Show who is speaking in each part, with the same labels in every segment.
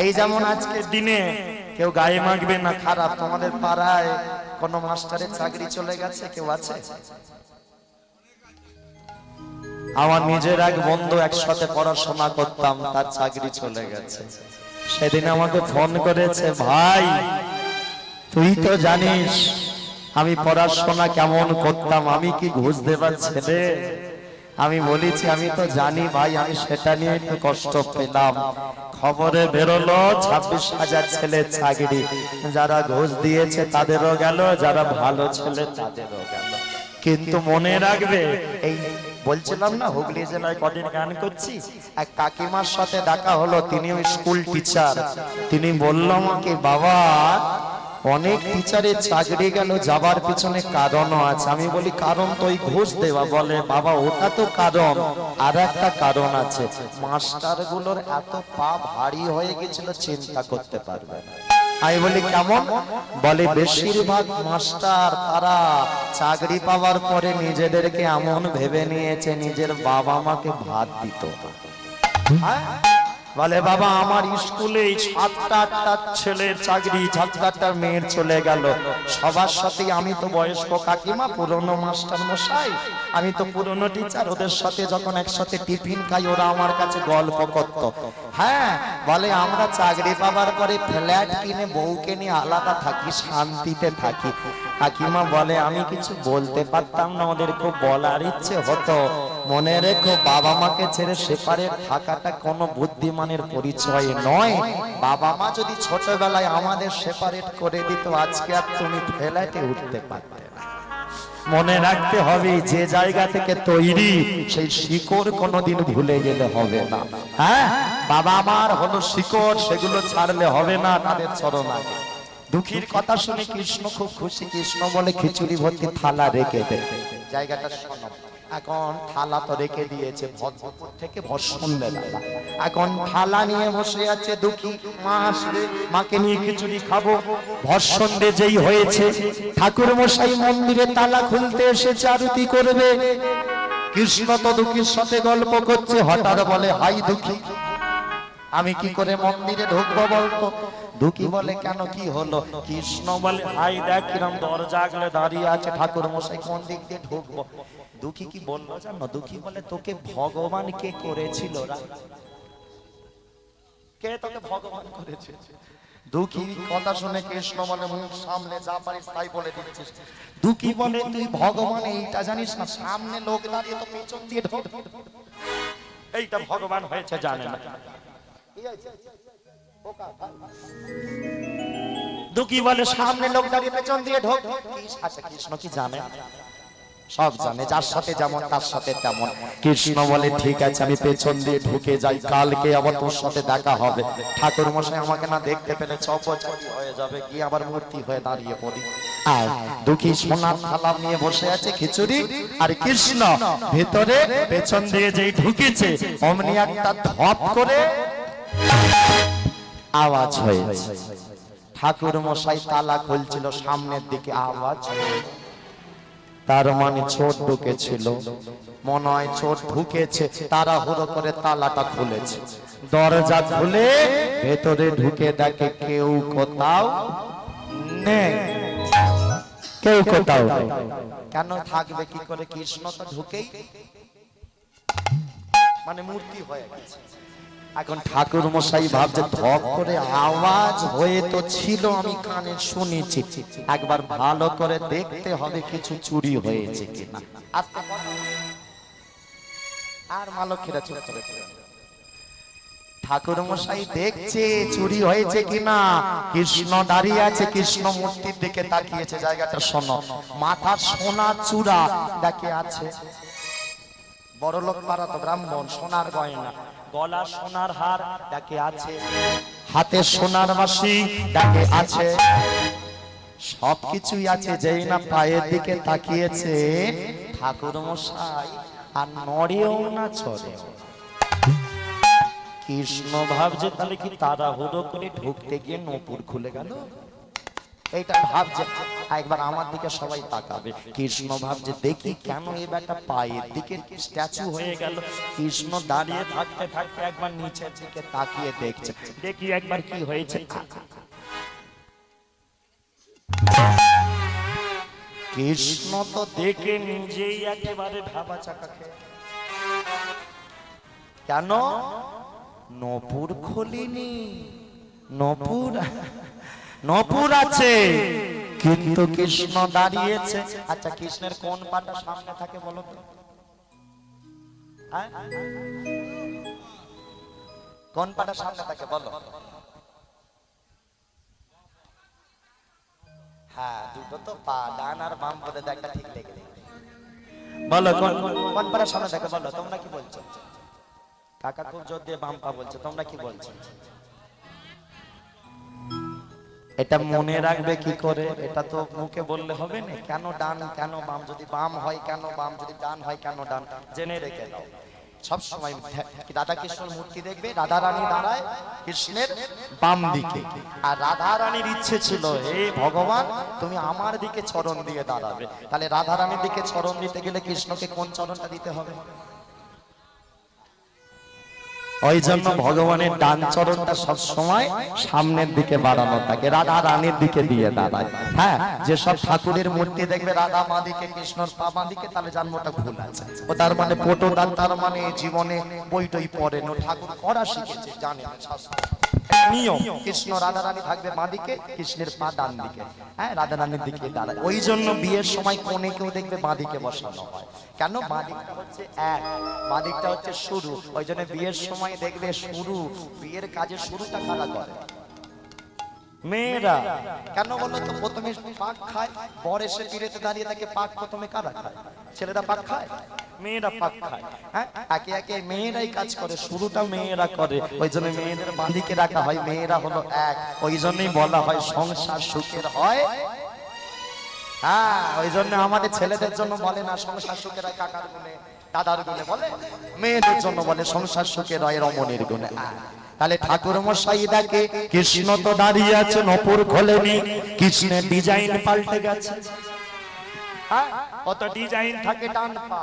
Speaker 1: এই যেমন আজকের দিনে কেউ গায়ে মাখবে না, খারাপ। তোমাদের পাড়ায় কোন মাস্টারের চাকরি চলে গেছে? কেউ আছে? আমার নিজের এক বন্ধু একসাথে পড়াশোনা করতাম, তার চাকরি চলে গেছে। সেদিন আমাকে ফোন করেছে, ভাই, তুই তো জানিস, আমি পড়াশোনা কেমন করতাম, আমি কি ঘুষ দেবার ছেলে? আমি বলেছি, আমি তো জানি ভাই, আমি সেটা নিয়ে একটু কষ্ট পেলাম। খবরে বেরোলো, ছাব্বিশ হাজার ছেলে চাকরি। যারা ঘোষ দিয়েছে তাদেরও গেল, যারা ভালো ছেলে তাদেরও গেল। কিন্তু মনে রাখবে, এই বলছিলাম না, হুগলি জেলায় কদিন গান করছি? এক কাকিমার সাথে দেখা হলো তিনি স্কুল টিচার। তিনি বললাম আমাকে, বাবা অনেক টিচারের চাকরি গেল, যাবার পিছনে কারণও আছে। আমি বলি, কারণ তো ওই ঘুষ দেওয়া বলে, বাবা, ওটা তো কারণ। আর একটা কারণ আছে মাস্টারগুলোর এত পা ভারী হয়ে গেছিল, চিন্তা করতে পারবে না। আমি বলি, কেমন? বলে, বেশিরভাগ মাস্টার তারা চাকরি পাওয়ার পরে নিজেদেরকে এমন ভেবে নিয়েছে, নিজের বাবা মাকে ভাত দিত। হ্যাঁ? বলে, বাবা, আমার স্কুলে সাতটা আটটা ছেলের চাকরি, সাতটা আটটা মেয়ের চলে গেল। সবার সাথে আমি তো বয়স্ক কাকিমা, পুরনো মাস্টার মশাই। আমি তো পুরনো টিচার ওদের সাথে যখন একসাথে টিফিন খাই, ওরা আমার কাছে গল্প করত। হ্যাঁ বলে, আমরা চাকরি পাবার পরে ফ্ল্যাট কিনে, বউকে নিয়ে আলাদা থাকি, শান্তিতে থাকি। কাকিমা বলে, আমি কিছু বলতে পারতাম না, ওদের খুব বলার ইচ্ছে হতো। মনে রেখো, বাবা মাকে ছেড়ে সেপারে থাকাটা কোনো বুদ্ধিমানের পরিচয় নয়। বাবা মা যদি ছোটবেলায় আমাদের সেপারেট করে দিত, আজকে আর তুমি ফ্ল্যাটে উঠতে পারতে না। মনে রাখতে হবে, যে জায়গা থেকে তৈরি, সেই শিকড় কোনোদিন ভুলে গেলে হবে না। হ্যাঁ? বাবা মার হলো শিকড়, সেগুলো ছাড়লে হবে না, তাদের চরণ আগে। দুঃখীর কথা শুনে কৃষ্ণ খুব খুশি, কৃষ্ণ বলে খিচুড়ি ভর্তি থালা রেখে দে। জায়গাটা শোনো। এখন থালা তো রেখে দিয়েছে ভদ্রপুর থেকে ভর্ষণ বেলা। এখন থালা নিয়ে বসে আছে দুঃখী। মা আসবে, মাকে নিয়ে খিচুড়ি খাব। ভর্ষণ দে যেই হয়েছে ঠাকুর মশাই মন্দিরে তালা খুলতে এসেছে, আরতি করবে। কৃষ্ণ তো দুঃখীর সাথে গল্প করছে, হঠাৎ বলে, হাই দুঃখী, আমি কি করে মন্দিরে ঢুকবো বলতো? দুঃখী বলে কেন কি হলো? কৃষ্ণ বলে হাই দেখ কিরম দরজা আগলে দাঁড়িয়ে আছে ঠাকুর মশাই কোন দিক দিয়ে ঢুকবো? দুঃখী কি বলল জানো? দুঃখী বলে তোকে ভগবান কে করেছিল কে তোকে ভগবান করেছে? দুঃখী কথা শুনে কৃষ্ণ বলে মুখ সামনে যা পারিস তাই বলে দিচ্ছিস। দুঃখী বলে তুই ভগবান এইটা জানিস না? সামনে লোক দাঁড়িয়ে তো পেছন দিয়ে ঢোক। এইটা ভগবান হয়েছে জানে না বলে সামনে লোক দাঁড়িয়ে পেছন দিয়ে ঢোক। আচ্ছা কৃষ্ণ কি জানে? সব জানে, যার সাথে যেমন, তার সাথে তেমন। কৃষ্ণ বলে, ঠিক আছে, আমি পেছন দিয়ে ঢুকে যাই। কালকে আবার তোর সাথে দেখা হবে। ঠাকুর মশাই আমাকে না দেখতে পেলে হয়ে যাবে। আবার মূর্তি হয়ে দাঁড়িয়ে পড়ি। আর দুঃখী সোনার থালা নিয়ে বসে আছে খিচুড়ি আর কৃষ্ণ ভেতরে পেছন দিয়ে যেই ঢুকেছে, অমনি একটা ধপ করে আওয়াজ হয়েছে। ঠাকুর মশাই তালা খুলছিল সামনের দিকে আওয়াজ তার মানে ছোট ঢুকেছিল। মনে হয় ছোট ঢুকেছে তারা হুড়ো করে তালাটা খুলেছে। দরজা খুলে ভেতরে ঢুকে দেখে কেউ কোথাও নেই। কেউ কোথাও কেন থাকবে কি করে? কৃষ্ণ তো ঢুকেই। মানে মূর্তি হয়ে গেছে। এখন ঠাকুর মশাই ভাবছে ধপ করে আওয়াজ হয়ে তো ছিল, আমি কানে শুনেছি। একবার ভালো করে দেখতে হবে কিছু চুরি হয়েছে কিনা। আর মালক্ষীরা চুপ করে চলে ঠাকুর মশাই দেখছে চুরি হয়েছে কিনা। কৃষ্ণ দাঁড়িয়ে আছে, কৃষ্ণ মূর্তির দিকে তাকিয়েছে। জায়গাটা শোনো। মাথার সোনা চূড়া দেখে আছে। বড় লোক পাড়া তো ব্রাহ্মণ, সোনার গয়না। গলা সোনার হার ডাকে আছে। হাতে সোনার মাসি ডাকে আছে। সবকিছুই আছে যেই না পায়ের দিকে তাকিয়েছে। ঠাকুর মশাই, আর নড়েও না, চড়েও। কৃষ্ণ ভাবছে, তাহলে কি তাড়াহুড়ো করে ঢুকতে গিয়ে নপুর খুলে গেল? এইটা ভাবছে একবার আমার দিকে সবাই তাকাবে। কৃষ্ণ ভাবছে দেখি কেন এই ব্যাটা পায়ের দিকে স্ট্যাচু হয়ে গেল? কৃষ্ণ দাঁড়িয়ে থাকতে থাকতে একবার নিচের দিকে তাকিয়ে দেখছে। দেখি একবার কি হয়েছে। কৃষ্ণ তো দেখে নিজেই একেবারে ঢাবা চাকা খেয়ে। কেন? নপুর খোলিনি। নপুর নপুর আছে। কিন্তু কৃষ্ণ দাঁড়িয়েছে। আচ্ছা কৃষ্ণের কোন পাটা সামনে থাকে বলো তো? হ্যাঁ? কোন পাটা সামনে থাকে বলো? হ্যাঁ দুটো তো পা ডান আর বাম বলে তো একটা ঠিক লেগে বলো কোন কোন পাটা সামনে থাকে বলো? তোমরা কি বলছো? কাকা খুব জোর দিয়ে বাম পা বলছে তোমরা কি বলছো? এটা মনে রাখবে কি করে? এটা তো মুখে বললে হবে না কেন ডান কেন বাম? যদি বাম হয় কেন বাম? যদি ডান হয় কেন ডান? জেনে রেখে দাও। সব সময় রাধা কৃষ্ণের মূর্তি দেখবে? রাধা রানী দাঁড়ায় কৃষ্ণের বাম দিকে। আর রাধা রানীর ইচ্ছে ছিল হে ভগবান তুমি আমার দিকে চরণ দিয়ে দাঁড়াবে। তাহলে রাধা রানীর দিকে চরণ দিতে গেলে কৃষ্ণকে কোন চরণটা দিতে হবে? ওই জন্য ভগবানের ডান চরণটা সব সময় সামনের দিকে বাড়ানো থাকে। রাধা রানীর দিকে দিয়ে দাঁড়ায়। হ্যাঁ যেসব ঠাকুরের মূর্তি দেখবে রাধা মা দিকে কৃষ্ণর বাবা দিকে তাহলে জন্মটা ভুল আছে। ও তার মানে পটোদার তার মানে জীবনে বইটই পড়েন। ও ঠাকুর করা শিখেছে জানে শাস্ত্র। নিয়ম। মা দিকে দিকে হ্যাঁ রাধা রানীর দিকে দাঁড়ায়। ওই জন্য বিয়ের সময় কোনে দেখবে বাঁ দিকে বসানো হয়। কেন? দিকটা হচ্ছে এক বাঁ দিকটা হচ্ছে শুরু। ওই জন্য বিয়ের সময় দেখবে শুরু, বিয়ের কাজের শুরুটা কারা করে? মেয়েরা। কেন বলো তো? প্রথমে পাক খায়, বর এসে বিরেতে দাঁড়িয়ে থাকে পাক প্রথমে কারা খায় ছেলেরা পাক খায়? মেয়েরা পাক খায় হ্যাঁ? একে একে মেয়েরাই কাজ করে, শুরুটা মেয়েরা করে। ওই জন্য মেয়েদের বাঁধিকে রাখা হয়, মেয়েরা হলো এক। ওই জন্যই বলা হয়, সংসার সুখের হয়। হ্যাঁ ওই জন্য আমাদের ছেলেদের জন্য বলে না, সংসার সুখের কাকার গুণে, দাদার গুণে বলে। মেয়েদের জন্য বলে, সংসার সুখের হয় রমণীর গুণে। তাহলে ঠাকুর মশাই দেখে কৃষ্ণ তো দাঁড়িয়ে আছে নপুর খোলেনি কৃষ্ণের ডিজাইন পাল্টে গেছে। হ্যাঁ কত ডিজাইন থাকে ডান পা।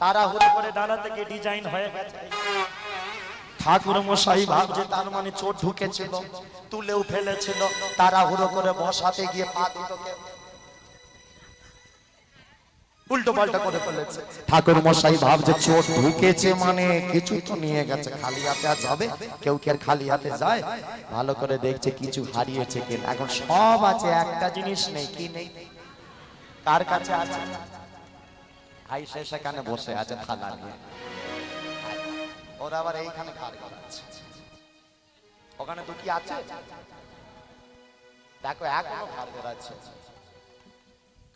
Speaker 1: তাড়াহুড়ো করে দাঁড়াতে গিয়ে ডিজাইন হয়ে গেছে। ঠাকুর মশাই ভাবছে, তার মানে চোট ঢুকেছিল, তুলেও ফেলেছিল। তাড়াহুড়ো করে বসাতে গিয়ে পা দুটোকে উল্টো পাল্টা করে ফেলেছে মানে আছে একটা জিনিস নেই বসে আছে ওরা আবার এইখানে কার করাচ্ছে দেখো এখনও ভার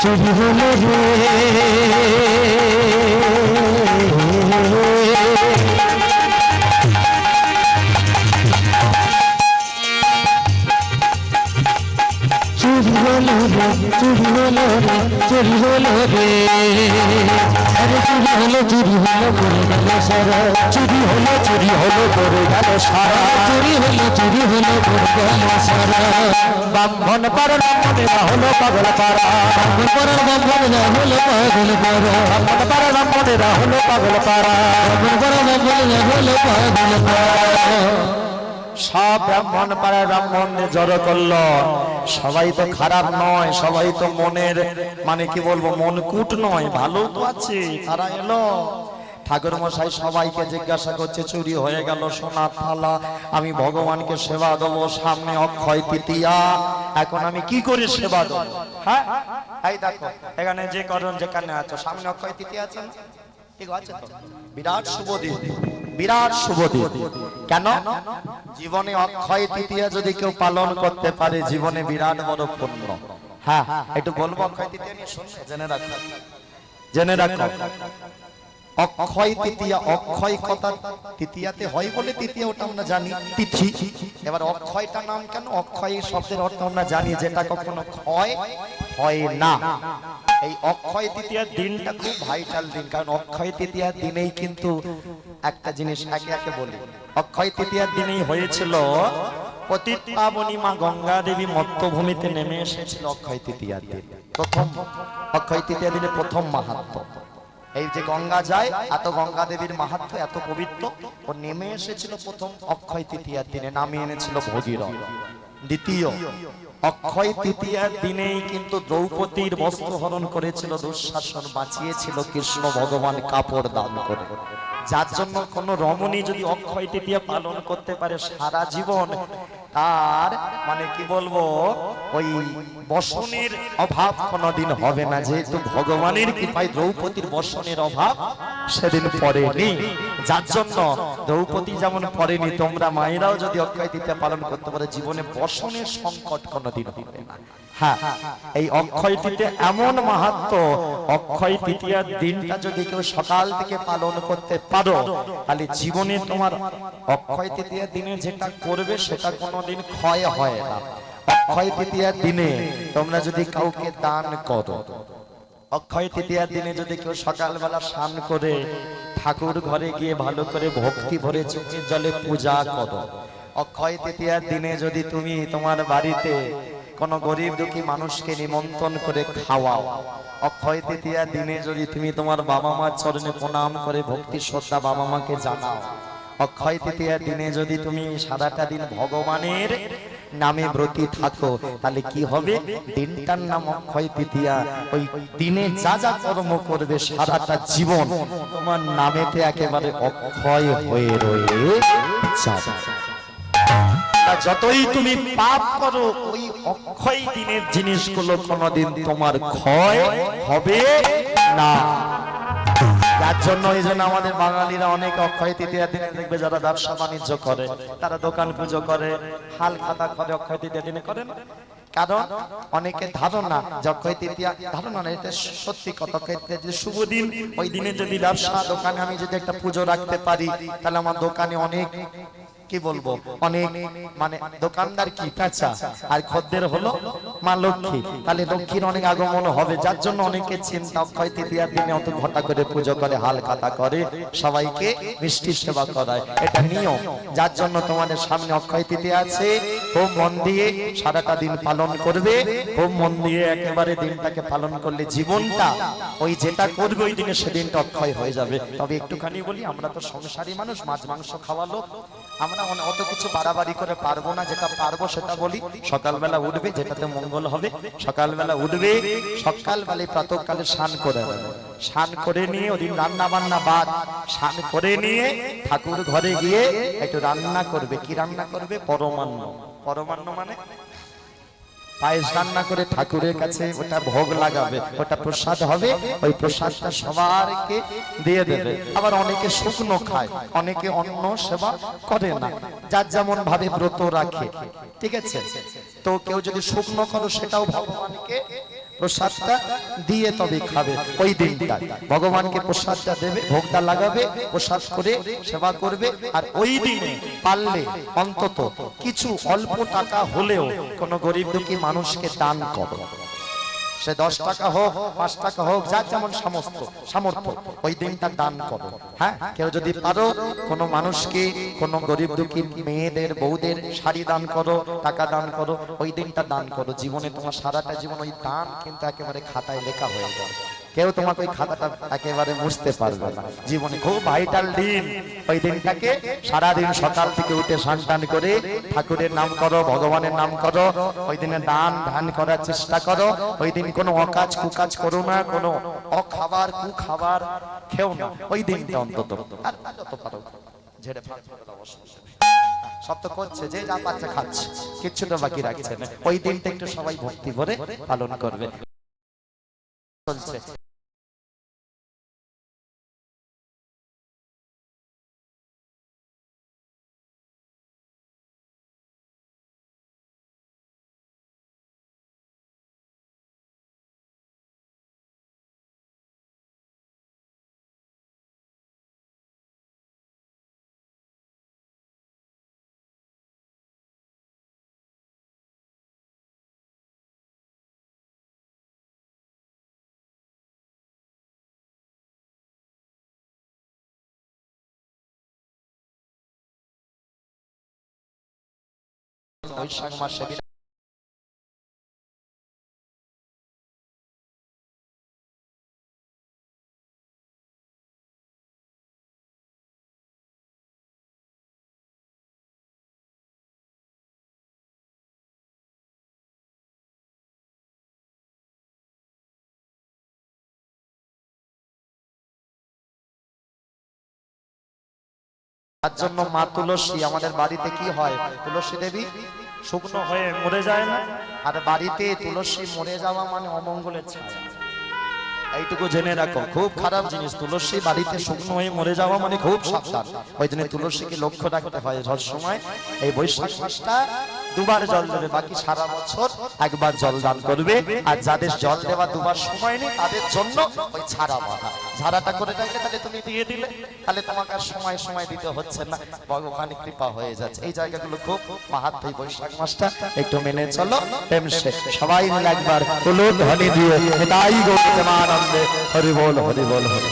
Speaker 1: চুরি হলো রে চুরি হলো রে। চুরি হলো রে চুরি হলো রে আরে চুরি হলো চুরি হলো করে গেল সারা চুরি হলো হলো করে গেল সারা। চুরি হলো চুরি হলো করে গেল সারা। ব্রাহ্মণ ব্রাহ্মণেরা হলো পাগল পাড়া ব্রাহ্মণ পাড়ার ব্রাহ্মণেরা হলো পাগল পাড়া ব্রাহ্মণ পাড়ার ব্রাহ্মণেরা হলো পাগল পাড়া ব্রাহ্মণ ব্রাহ্মণেরা হলো পাগল পাড়া সব ব্রাহ্মণ পাড়ায় ব্রাহ্মণদের জড়ো করল। সবাই তো খারাপ নয় সবাই তো মনের মানে কি বলব মন কুট নয় ভালো তো আছে তারা এলো। ঠাকুর মশাই সবাইকে জিজ্ঞাসা করছে, চুরি হয়ে গেল সোনা থালা। আমি ভগবানকে সেবা দেবো, সামনে অক্ষয় তৃতীয়া। এখন আমি কি করে সেবা দেবো? হ্যাঁ? এই দেখো, এখানে যে করণ যেখানে আছো, সামনে অক্ষয় তৃতীয়া আছে? ঠিক আছে তো? বিরাট শুভ দিন। বিরাট শুভ দিন। কেন? জীবনে অক্ষয় তৃতীয়া যদি কেউ পালন করতে পারে, জীবনে বিরাট বড় পুণ্য। হ্যাঁ একটু বলব অক্ষয় তৃতীয়া নিয়ে শুনবে জেনে রাখো। জেনে রাখো। অক্ষয় তৃতীয়া, অক্ষয় কথা তৃতীয়াতে হয় বলে তৃতীয়া ওটা আমরা জানি। তিথি। এবার অক্ষয়টা নাম কেন? অক্ষয় শব্দের অর্থ আমরা জানি যেটা কখনো ক্ষয় হয় না। এই অক্ষয় তৃতীয়ার দিনটা খুব ভাইটাল দিন, কারণ অক্ষয় তৃতীয়ার দিনেই কিন্তু একটা জিনিস একে একে বলি। অক্ষয় তৃতীয়ার দিনেই হয়েছিল পতিত পাবনী মা গঙ্গা দেবী মত্তভূমিতে নেমে এসেছিল অক্ষয় তৃতীয়ার দিন। প্রথম অক্ষয় তৃতীয়া দিনে প্রথম মাহাত্ম এই যে গঙ্গা যায়, এত গঙ্গা দেবীর মাহাত্ম, এত পবিত্র, ও নেমে এসেছিল প্রথম অক্ষয় তৃতীয়ার দিনে, নামিয়ে এনেছিল ভগীরথ। দ্বিতীয়, অক্ষয় তৃতীয়ার দিনেই কিন্তু দ্রৌপদীর বস্ত্র হরণ করেছিল, দুঃশাসন বাঁচিয়েছিল, কৃষ্ণ ভগবান কাপড় দান করে। যার জন্য কোন রমণী যদি অক্ষয় তৃতীয়া পালন করতে পারে সারা জীবন, তার মানে কি বলব? ওই বসনের অভাব কোনদিন হবে না, যেহেতু ভগবানের কৃপায় দ্রৌপদীর বসনের অভাব সেদিন পড়েনি। যার জন্য দ্রৌপদী যেমন পড়েনি, তোমরা মায়েরাও যদি অক্ষয় তৃতীয়া পালন করতে পারে, জীবনে বসনের সংকট কোনদিন হবে না। হ্যাঁ এই এমন মাহাত্ম অক্ষয় তৃতীয়ার দিনটা যদি কেউ সকাল থেকে পালন করতে পারো, তাহলে জীবনে তোমার অক্ষয় তৃতীয়ার দিনে যেটা করবে, সেটা কোনোদিন ক্ষয় হয় না। অক্ষয় তৃতীয়ার দিনে তোমরা যদি কাউকে দান করো, অক্ষয় তৃতীয়ার দিনে যদি কেউ সকালবেলা স্নান করে, ঠাকুর ঘরে গিয়ে ভালো করে ভক্তি ভরে চোখের জলে পূজা করো, অক্ষয় তৃতীয়ার দিনে যদি তুমি তোমার বাড়িতে কোন গরিব দুঃখী মানুষকে নিমন্ত্রণ করে খাওয়াও, অক্ষয় তৃতীয়ার দিনে যদি তুমি তোমার বাবা মার চরণে প্রণাম করে ভক্তি শ্রদ্ধা বাবা মাকে জানাও অক্ষয় তৃতীয়ার দিনে যদি তুমি সারাটা দিন ভগবানের নামে ব্রতী থাকো, তাহলে কি হবে? দিনটার নাম অক্ষয় তৃতীয়া। ওই দিনে যা যা কর্ম করবে সারাটা জীবন তোমার নামেতে একেবারে অক্ষয় হয়ে রয়ে যাবে। যতই তুমি পাপ করো, ওই অক্ষয় দিনের জিনিসগুলো কোনোদিন তোমার ক্ষয় হবে না। যার জন্য এই জন্য আমাদের বাঙালিরা অনেক অক্ষয় তৃতীয় দিনে দেখবে যারা ব্যবসা বাণিজ্য করে, তারা দোকান পুজো করে, হাল খাতা করে, অক্ষয় তৃতীয় দিনে করে কারণ অনেকে ধারণা যক্ষয় তৃতীয়া, ধারণা না, এটা সত্যি কথা। যে শুভ দিন, ওই দিনে যদি ব্যবসা, দোকানে আমি যদি একটা পুজো রাখতে পারি, তাহলে আমার দোকানে অনেক কি বলব? অনেক মানে দোকানদার কি পেঁচা? আর খদ্দের হলো মা লক্ষ্মী। তাহলে লক্ষ্মীর অনেক আগমন হবে, যার জন্য অনেকে চিন্তা অক্ষয় তৃতীয়ার দিনে অত ঘটা করে পুজো করে, হাল খাতা করে, সবাইকে মিষ্টি সেবা করায়। এটা নিয়ম, যার জন্য তোমাদের সামনে অক্ষয় তৃতীয়া আছে। খুব মন দিয়ে সারাটা দিন পালন করবে। খুব মন দিয়ে একেবারে দিনটাকে পালন করলে জীবনটা ওই যেটা করবে, ওই দিনে সেদিনটা অক্ষয় হয়ে যাবে। তবে একটুখানি বলি, আমরা তো সংসারী মানুষ, মাছ, মাংস খাওয়া লোক। আমরা অত কিছু বাড়াবাড়ি করে পারব না, যেটা পারব সেটা বলি। সকালবেলা উঠবে, যেটাতে মঙ্গল হবে। সকালবেলা উঠবে, সকালবেলায় প্রাতকালে স্নান করে। স্নান করে নিয়ে ওদিন রান্না বান্না বাদ, স্নান করে নিয়ে ঠাকুর ঘরে গিয়ে একটু রান্না করবে। কি রান্না করবে? পরমান্ন। পরমান্ন মানে? পায়েস রান্না করে ঠাকুরের কাছে ওটা ভোগ লাগাবে, ওটা প্রসাদ হবে, ওই প্রসাদটা সবারকে দিয়ে দেবে। আবার অনেকে শুকনো খায়, অনেকে অন্য সেবা করে না, যার যেমন ভাবে ব্রত রাখে, ঠিক আছে? তো কেউ যদি শুকনো করো সেটাও ভগবানকে প্রসাদটা দিয়ে তবে খাবে। ওই দিনটা ভগবানকে প্রসাদটা দেবে, ভোগটা লাগাবে, প্রসাদ করে সেবা করবে, আর ওই দিনে পারলে অন্তত কিছু অল্প টাকা হলেও কোনো গরিব দুঃখী মানুষকে দান করো। সে দশ টাকা হোক, পাঁচ টাকা হোক, যার যেমন সমস্ত সামর্থ্য, ওই দিনটা দান করো। হ্যাঁ? কেউ যদি পারো, কোনো মানুষকে, কোনো গরিব দুঃখী মেয়েদের, বউদের শাড়ি দান করো, টাকা দান করো, ওই দিনটা দান করো। জীবনে তোমার সারাটা জীবন ওই দান কিন্তু একেবারে খাতায় লেখা হয়ে যাবে। কেউ তোমাকে ওই খাতাটা একেবারে মুছতে পারবে না। জীবনে খুব ভাইটাল দিন। ওই দিনটাকে সারাদিন সকাল থেকে উঠে টান করে ঠাকুরের নাম করো, ভগবানের নাম করো, ওই দিনে দান ধান করার চেষ্টা করো, ওই দিন কোনো অকাজ কুকাজ করো না, কোনো অখাবার কুখাবার খেও না। ওই দিনটা অন্তত। ঝেড়ে। সব তো করছে, যে যা পাচ্ছে খাচ্ছে। বাকি রাখছে না। ওই দিনটা একটু সবাই ভক্তি করে পালন করবে। চলছে তার জন্য মা তুলসী আমাদের বাড়িতে কি হয়? তুলসী দেবী? শুকনো হয়ে মরে যায় না। আর বাড়িতে তুলসী মরে যাওয়া মানে অমঙ্গলের ছায়া। এইটুকু জেনে রাখো খুব খারাপ জিনিস তুলসী বাড়িতে শুকনো হয়ে মরে যাওয়া মানে খুব সাবধান। ওই জন্য তুলসীকে লক্ষ্য রাখতে হয়। সব সময় এই বৈশাখ মাসটা দুবার জল দেবে, বাকি সারা বছর একবার জল দান করবে। আর যাদের জল দেওয়া দুবার সময় নেই, তাদের জন্য ওই ছাড়া বাঁধা। ঝাড়াটা করে রাখলে তাহলে তুমি দিয়ে দিলে, তাহলে তোমাকে আর সময় সময় দিতে হচ্ছে না। ভগবানের কৃপা হয়ে যাচ্ছে। এই জায়গাগুলো খুব মাহাত্ম বৈশাখ মাসটা। একটু মেনে চলো, প্রেম সে সবাই মিলে একবার উলুদ ধ্বনি দিয়ে তাই গৌতমানন্দে হরি বল হরি বল হরি।